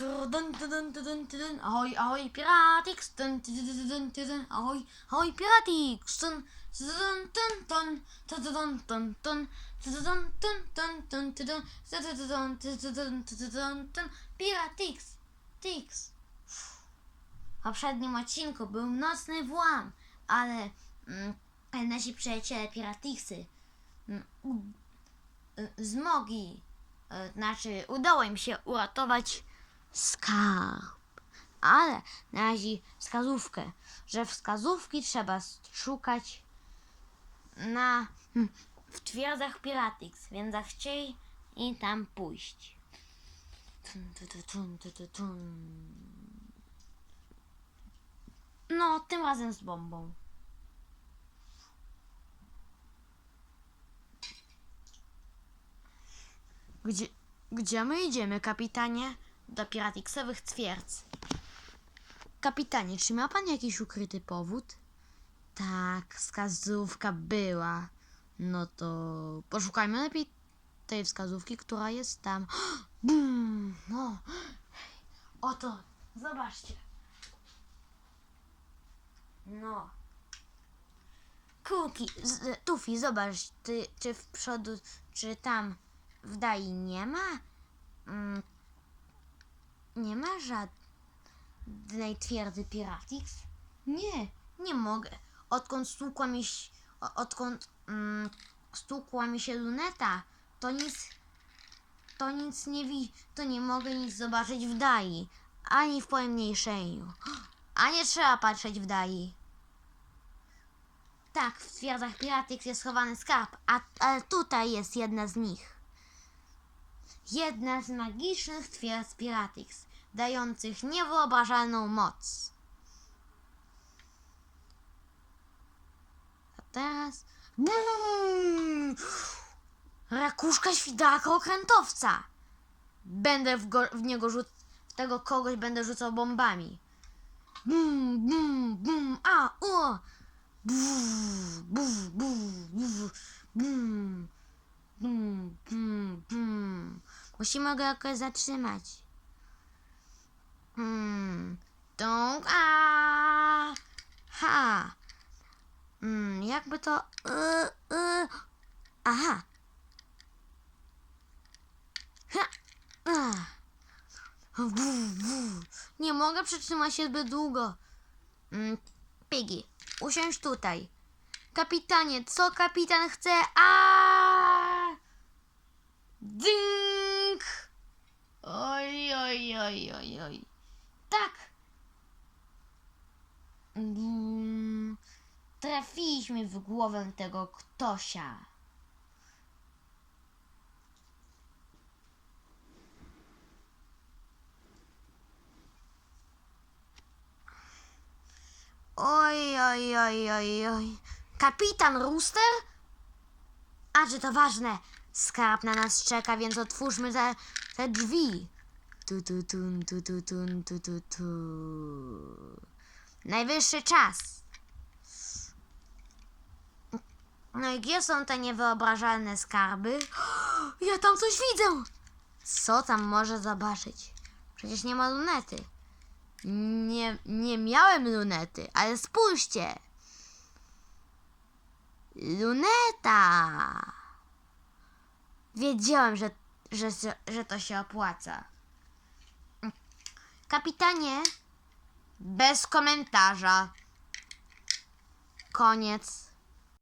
Dun, dun, dun, dun, dun. Ahoj, ahoj! Dun, dun. Ahoj, ahoj, Piratix! Dun, dun, dun, dun, dun, dun, dun, dun, dun, dun, dun. Piratix! Tix! W poprzednim odcinku był nocny włam, ale mm, nasi przyjaciele Piratixy mm, u- y, y, znaczy udało im się uratować skarb. Ale znaleźli wskazówkę, że wskazówki trzeba szukać na hm, w twierdzach Piratix, więc zachcieli i tam pójść. No, tym razem z bombą. Gdzie, gdzie my idziemy, kapitanie? Do piratixowych twierdz. Kapitanie, czy ma pan jakiś ukryty powód? Tak, wskazówka była. No to poszukajmy lepiej tej wskazówki, która jest tam. Bum, no. Oto, zobaczcie. No. Kuki, z- Tufi, zobacz, ty, czy w przodu, czy tam w dali nie ma? Mm, nie ma żadnej twierdzy Piratix? Nie, nie mogę. Odkąd stukła mi, o- odkąd mm, stukła mi się luneta, to nic, to nic nie wi, to nie mogę nic zobaczyć w dali, ani w pomniejszeniu. A nie trzeba patrzeć w dali. Tak, w twierdzach Piratix jest schowany skarb, a, ale tutaj jest jedna z nich. Jedna z magicznych twierdz Piratix, dających niewyobrażalną moc. A teraz... Bum! Rakuszka świdaka okrętowca! Będę w, w niego rzuc... w tego kogoś będę rzucał bombami. Bum, bum, bum, a, o! Buf, buf, buf, bum, bum, bum, bum. Musimy go jakoś zatrzymać. Hmm. Tą, a, ha. Hmm, jakby to, y, y, aha. Ha, a. Buf. Nie mogę przytrzymać się zbyt długo. Mm, Piggy, usiądź tutaj. Kapitanie, co kapitan chce? A! Ding! Oj, oj, oj. Tak. Mm, trafiliśmy w głowę tego ktosia. Oj, oj, oj, oj, oj. Kapitan Rooster? A czy to ważne? Skarb na nas czeka, więc otwórzmy te, te drzwi. Tu, tu, tu, tu, tu, tu, tu. Najwyższy czas. No i gdzie są te niewyobrażalne skarby? Ja tam coś widzę! Co tam może zobaczyć? Przecież nie ma lunety. Nie, nie miałem lunety, ale spójrzcie. Luneta. Wiedziałem, że, że, że to się opłaca. Kapitanie, bez komentarza. Koniec.